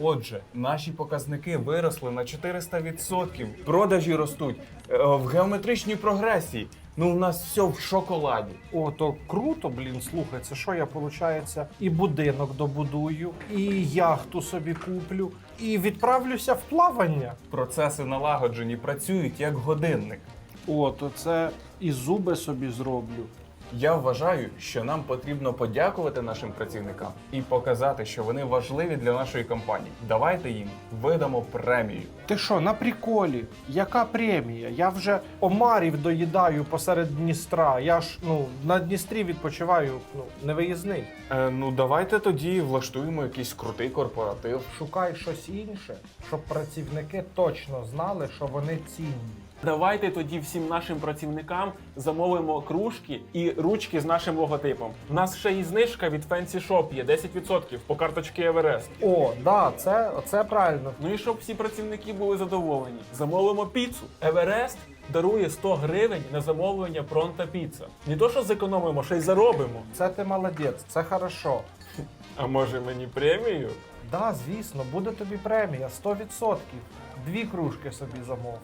Отже, наші показники виросли на 400%, продажі ростуть е, в геометричній прогресії. Ну, у нас все в шоколаді. О, то круто, блін, слухай, це що я, виходить, і будинок добудую, і яхту собі куплю, і відправлюся в плавання. Процеси налагоджені, працюють як годинник. О, то це і зуби собі зроблю. Я вважаю, що нам потрібно подякувати нашим працівникам і показати, що вони важливі для нашої компанії. Давайте їм видамо премію. Ти що, на приколі? Яка премія? Я вже омарів доїдаю посеред Дністра. Я ж ну на Дністрі відпочиваю, ну не виїзний. Е, ну давайте тоді влаштуємо якийсь крутий корпоратив. Шукай щось інше, щоб працівники точно знали, що вони цінні. Давайте тоді всім нашим працівникам замовимо кружки і ручки з нашим логотипом. У нас ще і знижка від Fancy Shop є 10% по карточці Everest. О, да, це, це правильно. Ну і щоб всі працівники були задоволені, замовимо піцу. Еверест дарує 100 гривень на замовлення Пронта Піца. Не то, що зекономимо, ще й заробимо. Це ти молодець, це хорошо. А може мені премію? Да, звісно, буде тобі премія 100%. Дві кружки собі замов.